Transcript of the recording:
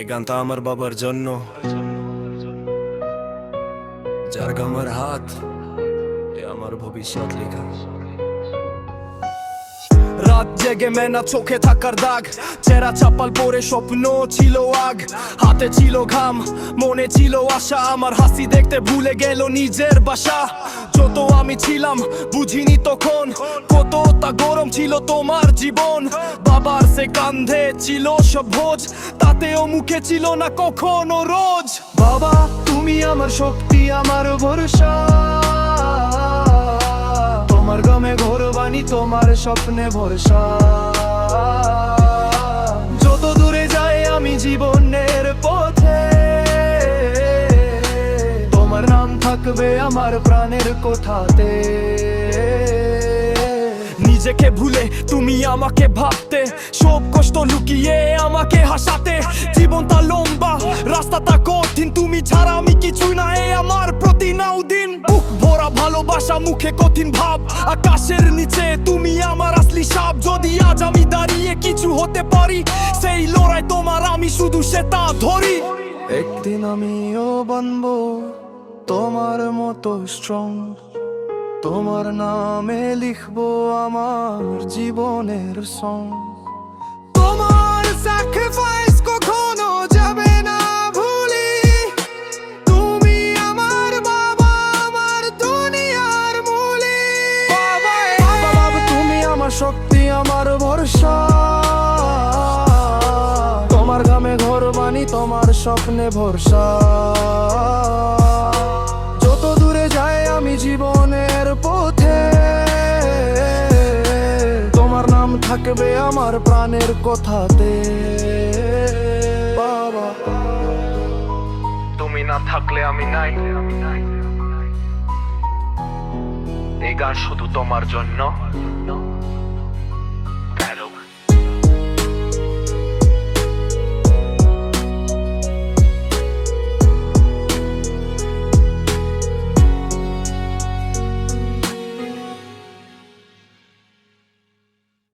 এই গানটা আমার বাবার জন্য। যার আমার হাত, এ আমার ভবিষ্যৎ লেখা। রাত জেগে মেনা চোখে থাকার দাগ, চেরা চাপাল পরে স্বপ্ন ছিল আগ। হাতে ছিল ঘাম, মনে ছিল আশা, আমার হাসি দেখতে ভুলে গেল নিজের বাসা। যত আমি ছিলাম, বুঝিনি তখন কতটা গরম ছিল তোমার জীবন। বাবার কান্ধে ছিল সব ভোজ, তাতেও মুখে ছিল না কখনো রোজ। বাবা, তুমি আমার শক্তি, আমার ভরসা। তোমার গমে ঘোর বাণী, তোমার স্বপ্নে ভরসা। যত দূরে যাই আমি জীবনের পথে। তোমার নাম থাকবে আমার প্রাণের কোঠাতে। নিজেকে ভুলে তুমি আমাকে ভাবতে। সব কষ্ট লুকিয়ে আমাকে হাসাতে। জীবনটা লম্বা রাস্তাটা কঠিন। তুমি ছাড়া আমি কিছুই না, এ আমার প্রতি নাও দিন। বুক ভরা ভালোবাসা, মুখে কঠিন ভাব। আকাশের নিচে তুমি আমার আসলি সাপ। যদি আজ আমি দাঁড়িয়ে কিছু হতে পারি, সেই লড়াই তোমার, আমি শুধু সেটা ধরি। একদিন আমিও বানবো তোমার মতো স্ট্রং তোমার নামে লিখব আমার জীবনের সং তোমার কখনো যাবে না তুমি তুমি আমার শক্তি, আমার ভরসা। তোমার গামে ঘর বানি তোমার স্বপ্নে ভরসা। থাকবে আমার প্রাণের কথাতে। বাবা। তুমি না থাকলে আমি নাই। এই গান শুধু তোমার জন্য।